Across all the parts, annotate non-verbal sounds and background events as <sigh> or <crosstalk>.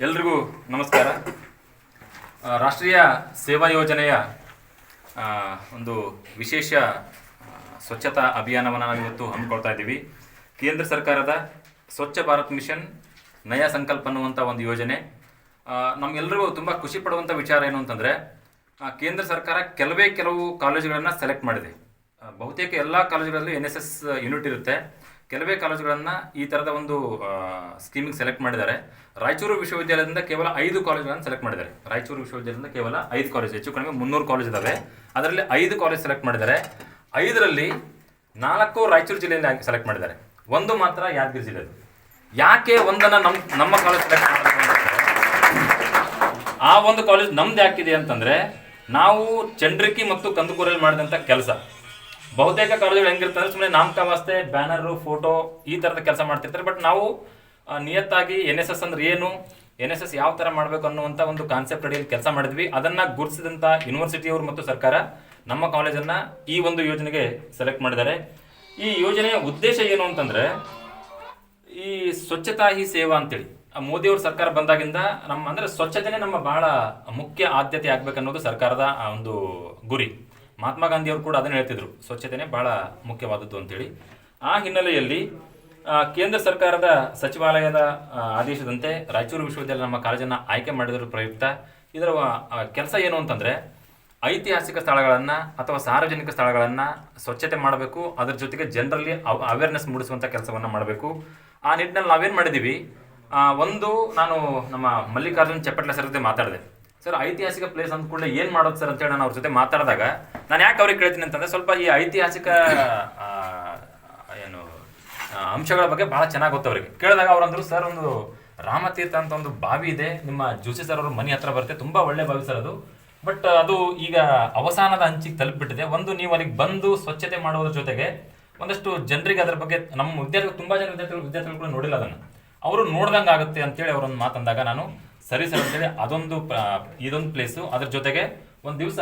ಎಲ್ರಿಗೂ ನಮಸ್ಕಾರ. ರಾಷ್ಟ್ರೀಯ ಸೇವಾ ಯೋಜನೆಯ ಒಂದು ವಿಶೇಷ ಸ್ವಚ್ಛತಾ ಅಭಿಯಾನವನ್ನು ನಾವಿವತ್ತು ಹಮ್ಮಿಕೊಳ್ತಾ ಇದ್ದೀವಿ. ಕೇಂದ್ರ ಸರ್ಕಾರದ ಸ್ವಚ್ಛ ಭಾರತ್ ಮಿಷನ್ ನಯ ಸಂಕಲ್ಪ ಅನ್ನುವಂಥ ಒಂದು ಯೋಜನೆ. ನಮ್ಗೆಲ್ಲರಿಗೂ ತುಂಬ ಖುಷಿ ಪಡುವಂಥ ವಿಚಾರ ಏನು ಅಂತಂದರೆ ಕೇಂದ್ರ ಸರ್ಕಾರ ಕೆಲವೇ ಕೆಲವು ಕಾಲೇಜುಗಳನ್ನು ಸೆಲೆಕ್ಟ್ ಮಾಡಿದೆ. ಬಹುತೇಕ ಎಲ್ಲ ಕಾಲೇಜುಗಳಲ್ಲೂ ಎನ್ ಎಸ್ ಎಸ್ ಯೂನಿಟ್ ಇರುತ್ತೆ. ಕೆಲವೇ ಕಾಲೇಜುಗಳನ್ನು ಈ ಥರದ ಒಂದು ಸ್ಕೀಮಿಗೆ ಸೆಲೆಕ್ಟ್ ಮಾಡಿದ್ದಾರೆ. ರಾಯಚೂರು ವಿಶ್ವವಿದ್ಯಾಲಯದಿಂದ ಕೇವಲ ಐದು ಕಾಲೇಜುಗಳನ್ನು ಸೆಲೆಕ್ಟ್ ಮಾಡಿದ್ದಾರೆ. ರಾಯಚೂರು ವಿಶ್ವವಿದ್ಯಾಲಯದಿಂದ ಕೇವಲ ಐದು ಕಾಲೇಜ್, ಹೆಚ್ಚು ಕಡಿಮೆ ಮುನ್ನೂರು ಕಾಲೇಜ್ ಇದ್ದಾವೆ ಅದರಲ್ಲಿ ಐದು ಕಾಲೇಜ್ ಸೆಲೆಕ್ಟ್ ಮಾಡಿದ್ದಾರೆ. ಐದರಲ್ಲಿ ನಾಲ್ಕು ರಾಯಚೂರು ಜಿಲ್ಲೆಯಲ್ಲಿ ಸೆಲೆಕ್ಟ್ ಮಾಡಿದ್ದಾರೆ. ಒಂದು ಮಾತ್ರ ಯಾದಗಿರಿ ಜಿಲ್ಲೆದು ಯಾಕೆ ಒಂದನ್ನು ನಮ್ಮ ನಮ್ಮ ಕಾಲೇಜ್ ಆ ಒಂದು ಕಾಲೇಜ್ ನಮ್ದು ಯಾಕಿದೆ ಅಂತಂದ್ರೆ, ನಾವು ಚಂಡ್ರಿಕಿ ಮತ್ತು ಕಂದುಕೂರಲ್ಲಿ ಮಾಡಿದಂಥ ಕೆಲಸ. ಬಹುತೇಕ ಕಾಲೇಜುಗಳು ಹೆಂಗಿರ್ತಂದ್ರೆ ಸುಮ್ಮನೆ ನಾಮಕಾವಾಸ್ತೆ ಬ್ಯಾನರು ಫೋಟೋ ಈ ಥರದ ಕೆಲಸ ಮಾಡ್ತಿರ್ತಾರೆ. ಬಟ್ ನಾವು ನಿಯತ್ತಾಗಿ ಎನ್ ಎಸ್ ಎಸ್ ಅಂದ್ರೆ ಏನು ಎನ್ ಎಸ್ ಎಸ್ ಯಾವ ಥರ ಮಾಡಬೇಕು ಅನ್ನುವಂಥ ಒಂದು ಕಾನ್ಸೆಪ್ಟ್ ಅಡಿಯಲ್ಲಿ ಕೆಲಸ ಮಾಡಿದ್ವಿ. ಅದನ್ನು ಗುರುತಿಸಿದಂಥ ಯೂನಿವರ್ಸಿಟಿಯವರು ಮತ್ತು ಸರ್ಕಾರ ನಮ್ಮ ಕಾಲೇಜನ್ನು ಈ ಒಂದು ಯೋಜನೆಗೆ ಸೆಲೆಕ್ಟ್ ಮಾಡಿದ್ದಾರೆ. ಈ ಯೋಜನೆಯ ಉದ್ದೇಶ ಏನು ಅಂತಂದ್ರೆ ಈ ಸ್ವಚ್ಛತಾ ಹಿ ಸೇವಾ ಅಂತೇಳಿ ಮೋದಿ ಮೋದಿಯವ್ರ ಸರ್ಕಾರ ಬಂದಾಗಿಂದ ನಮ್ಮ, ಅಂದ್ರೆ ಸ್ವಚ್ಛತೆನೇ ನಮ್ಮ ಬಹಳ ಮುಖ್ಯ ಆದ್ಯತೆ ಆಗ್ಬೇಕನ್ನೋದು ಸರ್ಕಾರದ ಆ ಒಂದು ಗುರಿ. ಮಹಾತ್ಮ ಗಾಂಧಿ ಅವರು ಕೂಡ ಅದನ್ನ ಹೇಳ್ತಿದ್ರು, ಸ್ವಚ್ಛತೆನೇ ಬಹಳ ಮುಖ್ಯವಾದದ್ದು ಅಂತೇಳಿ. ಆ ಹಿನ್ನೆಲೆಯಲ್ಲಿ ಕೇಂದ್ರ ಸರ್ಕಾರದ ಸಚಿವಾಲಯದ ಆದೇಶದಂತೆ ರಾಯಚೂರು ವಿಶ್ವವಿದ್ಯಾಲಯ ನಮ್ಮ ಕಾಲೇಜನ್ನು ಆಯ್ಕೆ ಮಾಡಿದ್ರ ಪ್ರಯುಕ್ತ, ಇದರ ಕೆಲಸ ಏನು ಅಂತಂದ್ರೆ, ಐತಿಹಾಸಿಕ ಸ್ಥಳಗಳನ್ನು ಅಥವಾ ಸಾರ್ವಜನಿಕ ಸ್ಥಳಗಳನ್ನು ಸ್ವಚ್ಛತೆ ಮಾಡಬೇಕು, ಅದರ ಜೊತೆಗೆ ಜನರಲ್ಲಿ ಅವೇರ್ನೆಸ್ ಮೂಡಿಸುವಂಥ ಕೆಲಸವನ್ನು ಮಾಡಬೇಕು. ಆ ನಿಟ್ಟಿನಲ್ಲಿ ನಾವೇನು ಮಾಡಿದ್ದೀವಿ ಒಂದು ನಾನು ನಮ್ಮ ಮಲ್ಲಿಕಾರ್ಜುನ್ ಚಪ್ಪಟ್ಲ ಸರ್ ಜೊತೆ ಮಾತಾಡಿದೆ. ಸರ್, ಐತಿಹಾಸಿಕ ಪ್ಲೇಸ್ ಅಂದ ಕೂಡಲೇ ಏನು ಮಾಡೋದು ಸರ್ ಅಂತೇಳಿ ನಾನು ಅವ್ರ ಜೊತೆ ಮಾತಾಡಿದಾಗ, ನಾನು ಯಾಕೆ ಅವ್ರಿಗೆ ಕೇಳ್ತೀನಿ ಅಂತಂದರೆ ಸ್ವಲ್ಪ ಈ ಐತಿಹಾಸಿಕ ಏನು ಅಂಶಗಳ ಬಗ್ಗೆ ಭಾಳ ಚೆನ್ನಾಗಿ ಗೊತ್ತು ಅವರಿಗೆ. ಕೇಳಿದಾಗ ಅವ್ರಂದ್ರು ಸರ್, ಒಂದು ರಾಮತೀರ್ಥ ಅಂತ ಒಂದು ಬಾವಿ ಇದೆ, ನಿಮ್ಮ ಜೋಸಿ ಸರ್ ಅವರು ಮನೆ ಹತ್ರ ಬರುತ್ತೆ, ತುಂಬ ಒಳ್ಳೆ ಬಾವಿ ಸರ್ ಅದು. ಬಟ್ ಅದು ಈಗ ಅವಸಾನದ ಅಂಚಿಗೆ ತಲುಪಿಬಿಟ್ಟಿದೆ. ಒಂದು ನೀವು ಅಲ್ಲಿಗೆ ಬಂದು ಸ್ವಚ್ಛತೆ ಮಾಡೋದ್ರ ಜೊತೆಗೆ ಒಂದಷ್ಟು ಜನರಿಗೆ ಅದರ ಬಗ್ಗೆ ನಮ್ಮ ವಿದ್ಯಾರ್ಥಿಗಳು, ತುಂಬಾ ಜನ ವಿದ್ಯಾರ್ಥಿಗಳು ವಿದ್ಯಾರ್ಥಿಗಳು ಕೂಡ ನೋಡಿಲ್ಲ ಅದನ್ನು. ಅವರು ನೋಡ್ದಂಗೆ ಆಗುತ್ತೆ ಅಂತೇಳಿ ಅವರೊಂದು ಮಾತಂದಾಗ ನಾನು, ಸರಿ ಸರ್ ಅಂತೇಳಿ ಅದೊಂದು ಇದೊಂದು ಪ್ಲೇಸು ಅದ್ರ ಜೊತೆಗೆ ಒಂದು ದಿವಸ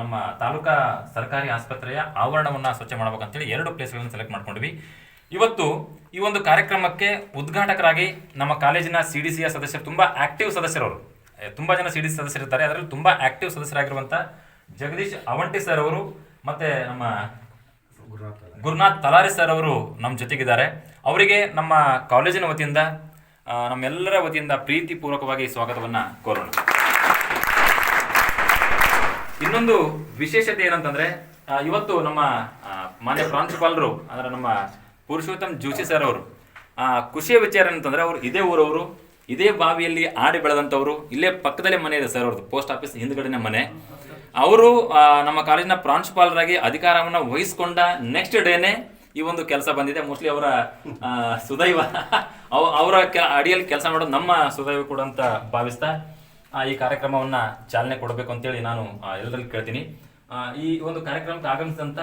ನಮ್ಮ ತಾಲೂಕಾ ಸರ್ಕಾರಿ ಆಸ್ಪತ್ರೆಯ ಆವರಣವನ್ನು ಸ್ವಚ್ಛ ಮಾಡ್ಬೇಕಂತೇಳಿ ಎರಡು ಪ್ಲೇಸ್ಗಳನ್ನು ಸೆಲೆಕ್ಟ್ ಮಾಡ್ಕೊಂಡ್ವಿ. ಇವತ್ತು ಈ ಒಂದು ಕಾರ್ಯಕ್ರಮಕ್ಕೆ ಉದ್ಘಾಟಕರಾಗಿ ನಮ್ಮ ಕಾಲೇಜಿನ ಸಿ ಡಿ ಸಿಯ ಸದಸ್ಯರು, ತುಂಬ ಆಕ್ಟಿವ್ ಸದಸ್ಯರವರು ತುಂಬಾ ಜನ ಸಿ ಡಿ ಸಿ ಸದಸ್ಯರಿದ್ದಾರೆ, ಅದರಲ್ಲಿ ತುಂಬ ಆಕ್ಟಿವ್ ಸದಸ್ಯರಾಗಿರುವಂಥ ಜಗದೀಶ್ ಅವಂಟಿ ಸರ್ ಅವರು, ಮತ್ತು ನಮ್ಮ ಗುರುನಾಥ್ ತಲಾರಿ. ಸರ್ ಅವರು ನಮ್ಮ ಜೊತೆಗಿದ್ದಾರೆ. ಅವರಿಗೆ ನಮ್ಮ ಕಾಲೇಜಿನ ವತಿಯಿಂದ ನಮ್ಮೆಲ್ಲರ ವತಿಯಿಂದ ಪ್ರೀತಿಪೂರ್ವಕವಾಗಿ ಸ್ವಾಗತವನ್ನ ಕೋರೋಣ. ಇನ್ನೊಂದು ವಿಶೇಷತೆ ಏನಂತಂದ್ರೆ ಇವತ್ತು ನಮ್ಮ ಮಾನ್ಯ ಪ್ರಾಂಶುಪಾಲರು, ಅಂದ್ರೆ ನಮ್ಮ ಪುರುಷೋತ್ತಮ್ ಜೋಶಿ ಸರ್ ಅವರು ಖುಷಿಯ ವಿಚಾರ ಏನಂತಂದ್ರೆ ಅವರು ಇದೇ ಊರವರು, ಇದೇ ಬಾವಿಯಲ್ಲಿ ಆಡಿ ಬೆಳೆದಂಥವ್ರು, ಇಲ್ಲೇ ಪಕ್ಕದಲ್ಲೇ ಮನೆ ಇದೆ ಸರ್ ಅವ್ರದ್ದು ಪೋಸ್ಟ್ ಆಫೀಸ್ ಹಿಂದ್ಗಡೆನೆ ಮನೆ. ಅವರು ನಮ್ಮ ಕಾಲೇಜಿನ ಪ್ರಾಂಶುಪಾಲರಾಗಿ ಅಧಿಕಾರವನ್ನು ವಹಿಸಿಕೊಂಡ ನೆಕ್ಸ್ಟ್ ಡೇನೆ ಈ ಒಂದು ಕೆಲಸ ಬಂದಿದೆ. ಮೋಸ್ಟ್ಲಿ ಅವರ ಸುದೈವ, ಅವ- ಅವರ ಅಡಿಯಲ್ಲಿ ಕೆಲಸ ಮಾಡೋದು ನಮ್ಮ ಸುದೈವ ಕೂಡ ಅಂತ ಭಾವಿಸ್ತಾ ಈ ಕಾರ್ಯಕ್ರಮವನ್ನ ಚಾಲನೆ ಕೊಡಬೇಕು ಅಂತೇಳಿ ನಾನು ಎಲ್ಲರಲ್ಲಿ ಕೇಳ್ತೀನಿ. ಈ ಒಂದು ಕಾರ್ಯಕ್ರಮಕ್ಕೆ ಆಗಮಿಸಿದಂತ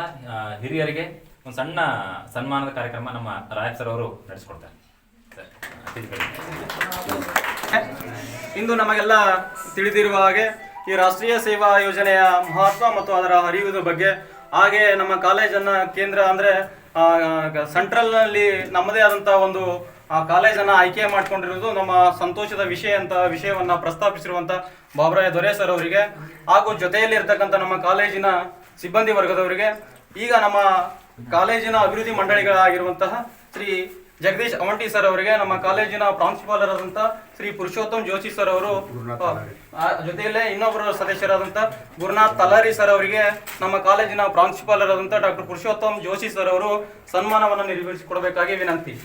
ಹಿರಿಯರಿಗೆ ಒಂದು ಸಣ್ಣ ಸನ್ಮಾನದ ಕಾರ್ಯಕ್ರಮ ನಮ್ಮ ರಾಯತ್ ಸರ್ ಅವರು ನಡೆಸ್ಕೊಡ್ತಾರೆ. ಇಂದು ನಮಗೆಲ್ಲ ತಿಳಿದಿರುವ ಹಾಗೆ ಈ ರಾಷ್ಟ್ರೀಯ ಸೇವಾ ಯೋಜನೆಯ ಮಹತ್ವ ಮತ್ತು ಅದರ ಹರಿಯುವುದ ಬಗ್ಗೆ, ಹಾಗೆ ನಮ್ಮ ಕಾಲೇಜನ್ನ ಕೇಂದ್ರ ಅಂದ್ರೆ ಸೆಂಟ್ರಲ್ನಲ್ಲಿ ನಮ್ಮದೇ ಆದಂತಹ ಒಂದು ಕಾಲೇಜನ್ನು ಕಾಲೇಜನ್ನ ಆಯ್ಕೆ ಮಾಡ್ಕೊಂಡಿರೋದು ನಮ್ಮ ಸಂತೋಷದ ವಿಷಯ ಅಂತ, ವಿಷಯವನ್ನ ಪ್ರಸ್ತಾಪಿಸಿರುವಂಥ ಬಾಬರಾಯ ದೊರೆ ಸರ್ ಅವರಿಗೆ, ಹಾಗೂ ಜೊತೆಯಲ್ಲಿ ಇರ್ತಕ್ಕಂಥ ನಮ್ಮ ಕಾಲೇಜಿನ ಸಿಬ್ಬಂದಿ ವರ್ಗದವರಿಗೆ, ಈಗ ನಮ್ಮ ಕಾಲೇಜಿನ ಅಭಿವೃದ್ಧಿ ಮಂಡಳಿಗಳಾಗಿರುವಂತಹ ಶ್ರೀ ಜಗದೀಶ್ ಅವಂಟಿ ಸರ್ ಅವರಿಗೆ ನಮ್ಮ ಕಾಲೇಜಿನ ಪ್ರಾಂಶುಪಾಲರಾದಂಥ ಶ್ರೀ ಪುರುಷೋತ್ತಮ್ ಜೋಶಿ ಸರ್ ಅವರು ಆ, ಜೊತೆಯಲ್ಲೇ ಇನ್ನೊಬ್ಬರು ಸದಸ್ಯರಾದಂಥ ಗುರುನಾಥ್ ತಲಾರಿ ಸರ್ ಅವರಿಗೆ ನಮ್ಮ ಕಾಲೇಜಿನ ಪ್ರಾಂಶುಪಾಲರಾದಂಥ ಡಾಕ್ಟರ್ ಪುರುಷೋತ್ತಮ್ ಜೋಶಿ ಸರ್ ಅವರು ಸನ್ಮಾನವನ್ನು ನೆರವೇರಿಸಿಕೊಡಬೇಕಾಗಿ ವಿನಂತಿ.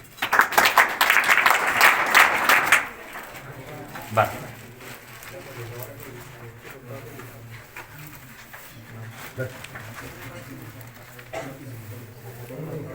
ಬಾ.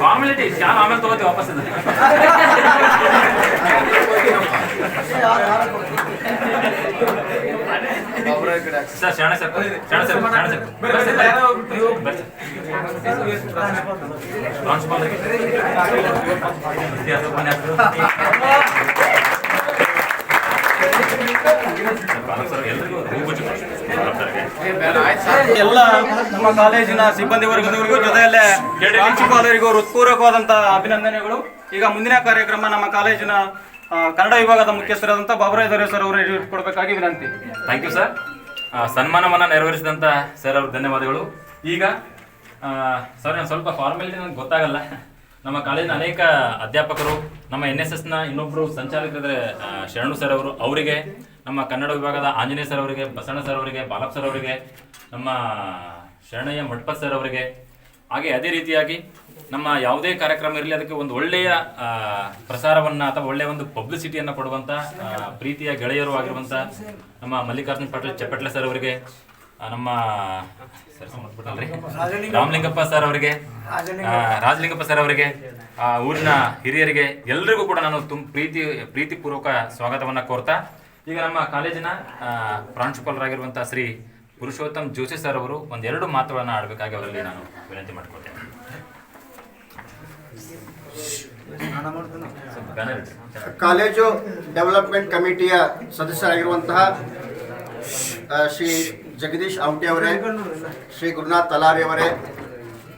ಫಾರ್ಮಾಲಿಟಿ ಶಾಲ ಆಮೇಲೆ ತಗೋತೀವಿ ವಾಪಸ್. ಸರ್ ಶರಣ ಸರ್ ಶರಣ ಸರ್ ಶರಣ ಸರ್ ಬರ್ರಿ ಎಲ್ಲ ನಮ್ಮ ಕಾಲೇಜಿನ ಸಿಬ್ಬಂದಿ ವರ್ಗದವರಿಗೂ ಜೊತೆಯಲ್ಲೇ ಪ್ರಾಂಶುಪಾಲರಿಗೂ ಹೃತ್ಪೂರ್ವಕವಾದಂತಹ ಅಭಿನಂದನೆಗಳು. ಈಗ ಮುಂದಿನ ಕಾರ್ಯಕ್ರಮ ನಮ್ಮ ಕಾಲೇಜಿನ ಕನ್ನಡ ವಿಭಾಗದ ಮುಖ್ಯಸ್ಥರಾದಂತಹ ಬಾಬುರಾಯ್ ದೊರೆ ಸರ್ ಅವರು ಕೊಡಬೇಕಾಗಿ ವಿನಂತಿ. ಥ್ಯಾಂಕ್ ಯು ಸರ್ ಸನ್ಮಾನವನ್ನು ನೆರವೇರಿಸಿದಂಥ ಸರ್ ಅವ್ರ ಧನ್ಯವಾದಗಳು. ಈಗ ಸರ್ ಸ್ವಲ್ಪ ಫಾರ್ಮಾಲಿಟಿ ನನಗೆ ಗೊತ್ತಾಗಲ್ಲ. ನಮ್ಮ ಕಾಲೇಜಿನ ಅನೇಕ ಅಧ್ಯಾಪಕರು ನಮ್ಮ ಎನ್ ಎಸ್ ಎಸ್ನ ಇನ್ನೊಬ್ಬರು ಸಂಚಾಲಕರಿದ್ದಾರೆ ಆ, ಶರಣು ಸರ್ ಅವರು ಅವರಿಗೆ ನಮ್ಮ ಕನ್ನಡ ವಿಭಾಗದ ಆಂಜನೇಯ ಸರ್ ಅವರಿಗೆ ಬಸಣ್ಣ ಸರ್ ಅವರಿಗೆ ಬಾಲಪ್ಪ ಸರ್ ಅವರಿಗೆ ನಮ್ಮ ಶರಣಯ್ಯ ಮಠಪತ್ ಸರ್ ಅವರಿಗೆ ಹಾಗೆ ಅದೇ ರೀತಿಯಾಗಿ ನಮ್ಮ ಯಾವುದೇ ಕಾರ್ಯಕ್ರಮ ಇರಲಿ ಅದಕ್ಕೆ ಒಂದು ಒಳ್ಳೆಯ ಪ್ರಸಾರವನ್ನು ಅಥವಾ ಒಳ್ಳೆಯ ಒಂದು ಪಬ್ಲಿಸಿಟಿಯನ್ನು ಕೊಡುವಂತ ಪ್ರೀತಿಯ ಗೆಳೆಯರು ಆಗಿರುವಂಥ ನಮ್ಮ ಮಲ್ಲಿಕಾರ್ಜುನ್ ಪಾಟೀಲ್ ಚಪ್ಪಟ್ಲೆ ಸರ್ ಅವರಿಗೆ ನಮ್ಮ? ರಾಮಲಿಂಗಪ್ಪ ಸರ್ ಅವರಿಗೆ ರಾಜಲಿಂಗಪ್ಪ ಸರ್ ಅವರಿಗೆ ಆ, ಊರಿನ ಹಿರಿಯರಿಗೆ ಎಲ್ರಿಗೂ ಕೂಡ ನಾನು ತುಂಬ ಪ್ರೀತಿ ಪ್ರೀತಿಪೂರ್ವಕ ಸ್ವಾಗತವನ್ನ ಕೋರ್ತಾ ಈಗ ನಮ್ಮ ಕಾಲೇಜಿನ ಪ್ರಾಂಶುಪಾಲರ್ ಪ್ರಾಂಶುಪಾಲರಾಗಿರುವಂಥ ಶ್ರೀ ಪುರುಷೋತ್ತಮ್ ಜೋಶಿ ಸರ್ ಅವರು ಒಂದೆರಡು ಮಾತುಗಳನ್ನು ಆಡಬೇಕಾಗಿ ಅವರಲ್ಲಿ ನಾನು ವಿನಂತಿ ಮಾಡ್ಕೊಳ್ತೇನೆ. ಕಾಲೇಜು ಡೆವಲಪ್ಮೆಂಟ್ ಕಮಿಟಿಯ ಸದಸ್ಯರಾಗಿರುವಂತಹ ಶ್ರೀ ಜಗದೀಶ್ ಅವಟಿ ಅವರೇ ಶ್ರೀ ಗುರುನಾಥ್ ತಲಾರಿ ಅವರೇ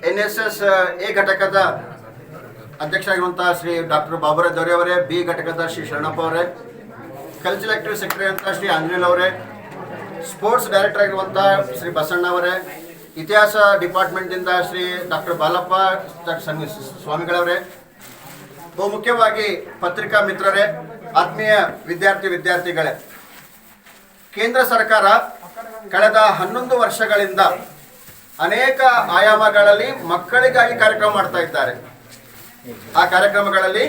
ಎನ್ ಎಸ್ ಎಸ್ ಎ ಘಟಕದ ಅಧ್ಯಕ್ಷರಾಗಿರುವಂತಹ ಶ್ರೀ ಡಾಕ್ಟರ್ ಬಾಬುರಾಜ್ ದೊರೆ ಅವರೇ ಬಿ ಘಟಕದ ಶ್ರೀ ಶರಣಪ್ಪ ಅವರೇ ಕಲ್ಚರಲ್ ಆಕ್ಟಿವ್ ಸೆಕ್ರೆಟರಿ ಅಂತ ಶ್ರೀ ಅಂಜನೇಲ್ ಅವರೇ ಸ್ಪೋರ್ಟ್ಸ್ ಡೈರೆಕ್ಟರ್ ಆಗಿರುವಂಥ ಶ್ರೀ ಬಸಣ್ಣ ಅವರೇ ಇತಿಹಾಸ ಡಿಪಾರ್ಟ್ಮೆಂಟಿಂದ ಶ್ರೀ ಡಾಕ್ಟರ್ ಬಾಲಪ್ಪ ಸ್ವಾಮಿಗಳವರೇ ಬಹು ಮುಖ್ಯವಾಗಿ ಪತ್ರಿಕಾ ಮಿತ್ರರೇ ಆತ್ಮೀಯ ವಿದ್ಯಾರ್ಥಿ ವಿದ್ಯಾರ್ಥಿಗಳೇ. ಕೇಂದ್ರ ಸರ್ಕಾರ ಕಳೆದ ಹನ್ನೊಂದು ವರ್ಷಗಳಿಂದ ಅನೇಕ ಆಯಾಮಗಳಲ್ಲಿ ಮಕ್ಕಳಿಗಾಗಿ ಕಾರ್ಯಕ್ರಮ ಮಾಡ್ತಾ ಇದ್ದಾರೆ. ಆ ಕಾರ್ಯಕ್ರಮಗಳಲ್ಲಿ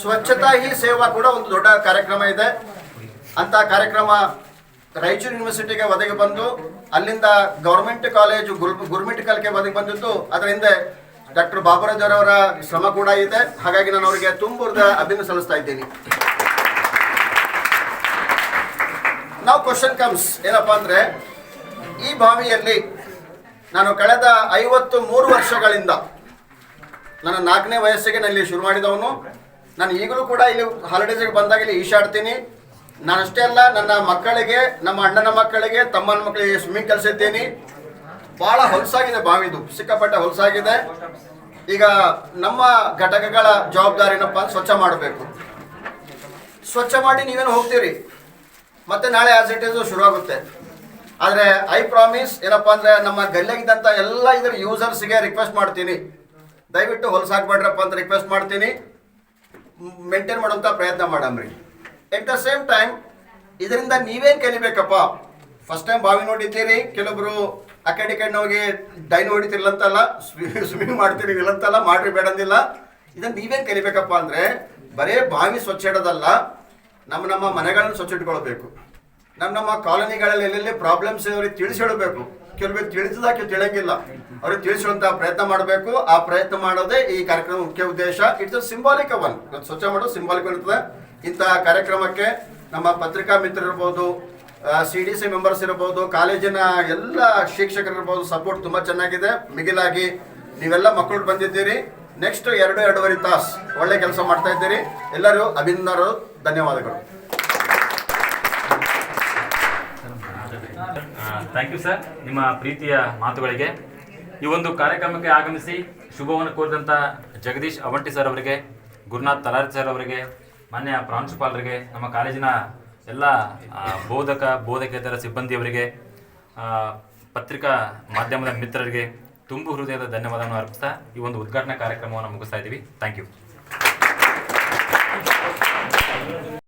ಸ್ವಚ್ಛತಾ ಹಿ ಸೇವಾ ಕೂಡ ಒಂದು ದೊಡ್ಡ ಕಾರ್ಯಕ್ರಮ ಇದೆ. ಅಂತ ಕಾರ್ಯಕ್ರಮ ರಾಯಚೂರು ಯೂನಿವರ್ಸಿಟಿಗೆ ಒದಗಿ ಬಂದು, ಅಲ್ಲಿಂದ ಗೌರ್ಮೆಂಟ್ ಕಾಲೇಜು ಗುರ್ಮಿಟ್ ಕಲಿಕೆ ಒದಗಿ ಬಂದಿದ್ದು, ಅದರ ಹಿಂದೆ ಡಾಕ್ಟರ್ ಬಾಬುರಾಜ್ ಅವರ ಶ್ರಮ ಕೂಡ ಇದೆ. ಹಾಗಾಗಿ ನಾನು ಅವರಿಗೆ ತುಂಬ ಅಭಿನಂದನೆ ಸಲ್ಲಿಸ್ತಾ ಇದ್ದೀನಿ. ನಾವು ಕ್ವಶನ್ ಕಮ್ಸ್ ಏನಪ್ಪಾ ಅಂದ್ರೆ, ಈ ಬಾವಿಯಲ್ಲಿ ನಾನು ಕಳೆದ ಐವತ್ತು ಮೂರು ವರ್ಷಗಳಿಂದ ನನ್ನ ನಾಲ್ಕನೇ ವಯಸ್ಸಿಗೆ ನಾನು ಇಲ್ಲಿ ಶುರು ಮಾಡಿದವನು. ನಾನು ಈಗಲೂ ಕೂಡ ಇಲ್ಲಿ ಹಾಲಿಡೇಸ್ಗೆ ಬಂದಾಗ ಇಲ್ಲಿ ಈಶಾಡ್ತೀನಿ. ನಾನು ಅಷ್ಟೇ ಅಲ್ಲ, ನನ್ನ ಮಕ್ಕಳಿಗೆ, ನಮ್ಮ ಅಣ್ಣನ ಮಕ್ಕಳಿಗೆ, ತಮ್ಮನ ಮಕ್ಕಳಿಗೆ ಸ್ವಿಮ್ಮಿಂಗ್ ಕಲಿಸಿದ್ದೀನಿ ಬಹಳ ಹೊಲಸಾಗಿದೆ ಬಾವಿದು, ಸಿಕ್ಕಾಪಟ್ಟೆ ಹೊಲಸಾಗಿದೆ. ಈಗ ನಮ್ಮ ಘಟಕಗಳ ಜವಾಬ್ದಾರಿನಪ್ಪ ಸ್ವಚ್ಛ ಮಾಡಬೇಕು. ಸ್ವಚ್ಛ ಮಾಡಿ ನೀವೇನು ಹೋಗ್ತೀರಿ? ಮತ್ತೆ ನಾಳೆ ಆಸ್ ಇಟ್ ಇಸ್ ಶುರುವಾಗುತ್ತೆ. ಆದರೆ ಐ ಪ್ರಾಮಿಸ್ ಏನಪ್ಪಾ ಅಂದ್ರೆ ನಮ್ಮ ಗಲ್ಲಿಯಾಗಿದ್ದಂಥ ಎಲ್ಲ ಇದರ ಯೂಸರ್ಸ್ಗೆ ರಿಕ್ವೆಸ್ಟ್ ಮಾಡ್ತೀನಿ. ದಯವಿಟ್ಟು ಹೊಲಸಾಕ್ಬೇಡ್ರಪ್ಪ ಅಂತ ರಿಕ್ವೆಸ್ಟ್ ಮಾಡ್ತೀನಿ. ಮೇಂಟೈನ್ ಮಾಡುವಂಥ ಪ್ರಯತ್ನ ಮಾಡಮ್ರಿ. ಎಟ್ ದ ಸೇಮ್ ಟೈಮ್ ಇದರಿಂದ ನೀವೇನು ಕಲಿಬೇಕಪ್ಪ? ಫಸ್ಟ್ ಟೈಮ್ ಬಾವಿ ನೋಡಿದ್ದೀರಿ, ಕೆಲವೊಬ್ರು ಆ ಕಡೆ ಕಡೆ ಹೋಗಿ ಡೈನ್ ಹೊಡಿತಿರ್ಲ ಅಂತಲ್ಲ ಸ್ವಿಮ್ಮಿಂಗ್ <laughs> ಇಲ್ಲಂತಲ್ಲ, ಮಾಡ್ರಿ ಬೇಡಂದಿಲ್ಲ. ಇದನ್ನ ನೀವೇನು ಕಲಿಬೇಕಪ್ಪ ಅಂದ್ರೆ, ಬರೇ ಬಾವಿ ಸ್ವಚ್ಛ ಇಡೋದಲ್ಲ ನಮ್ಮ ನಮ್ಮ ಮನೆಗಳನ್ನು ಸ್ವಚ್ಛ ಇಟ್ಕೊಳ್ಬೇಕು ನಮ್ಮ ನಮ್ಮ ಕಾಲೋನಿಗಳಲ್ಲಿ ಎಲ್ಲೆಲ್ಲಿ ಪ್ರಾಬ್ಲಮ್ಸ್ ಅವ್ರಿಗೆ ತಿಳಿಸಿ ಹೇಳಬೇಕು ಕೆಲವರಿಗೆ ತಿಳಿಸಿದಾಕೆ ತಿಳಿಯಂಗಿಲ್ಲ. ಅವ್ರಿಗೆ ತಿಳಿಸುವಂತ ಪ್ರಯತ್ನ ಮಾಡಬೇಕು. ಆ ಪ್ರಯತ್ನ ಮಾಡೋದೇ ಈ ಕಾರ್ಯಕ್ರಮ ಮುಖ್ಯ ಉದ್ದೇಶ. ಇಟ್ಸ್ ಸಿಂಬಾಲಿಕ್ ಒನ್ ಸ್ವಚ್ಛ ಮಾಡೋದು ಸಿಂಬಾಲಿಕ್ ಇರ್ತದೆ. ಇಂತಹ ಕಾರ್ಯಕ್ರಮಕ್ಕೆ ನಮ್ಮ ಪತ್ರಿಕಾ ಮಿತ್ರರಿರ್ಬೋದು ಸಿ ಡಿ ಸಿ ಮೆಂಬರ್ಸ್ ಇರ್ಬೋದು, ಕಾಲೇಜಿನ ಎಲ್ಲ ಶಿಕ್ಷಕರಿರ್ಬೋದು ಸಪೋರ್ಟ್ ತುಂಬಾ ಚೆನ್ನಾಗಿದೆ. ಮಿಗಿಲಾಗಿ ನೀವೆಲ್ಲ ಮಕ್ಕಳು ಬಂದಿದ್ದೀರಿ. ನೆಕ್ಸ್ಟ್ ಎರಡು, ಎರಡೂವರೆ ತಾಸು ಒಳ್ಳೆ ಕೆಲಸ ಮಾಡ್ತಾ ಇದ್ದೀರಿ. ಎಲ್ಲರೂ ಅಭಿನಂದರು ಧನ್ಯವಾದಗಳು. ಥ್ಯಾಂಕ್ ಯು ಸರ್ ನಿಮ್ಮ ಪ್ರೀತಿಯ ಮಾತುಗಳಿಗೆ. ಈ ಒಂದು ಕಾರ್ಯಕ್ರಮಕ್ಕೆ ಆಗಮಿಸಿ ಶುಭವನ್ನು ಕೋರಿದಂಥ ಜಗದೀಶ್ ಅವಂಟಿ ಸರ್ ಅವರಿಗೆ, ಗುರುನಾಥ್ ತಲಾರಿ ಸರ್ ಅವರಿಗೆ, ಮಾನ್ಯ ಪ್ರಾಂಶುಪಾಲರಿಗೆ ನಮ್ಮ ಕಾಲೇಜಿನ ಎಲ್ಲ ಬೋಧಕ, ಬೋಧಕೇತರ ಸಿಬ್ಬಂದಿಯವರಿಗೆ ಪತ್ರಿಕಾ ಮಾಧ್ಯಮದ ಮಿತ್ರರಿಗೆ ತುಂಬು ಹೃದಯದ ಧನ್ಯವಾದವನ್ನು ಅರ್ಪಿಸ್ತಾ ಈ ಒಂದು ಉದ್ಘಾಟನಾ ಕಾರ್ಯಕ್ರಮವನ್ನು ಮುಗಿಸ್ತಾ ಇದ್ದೀವಿ. Thank you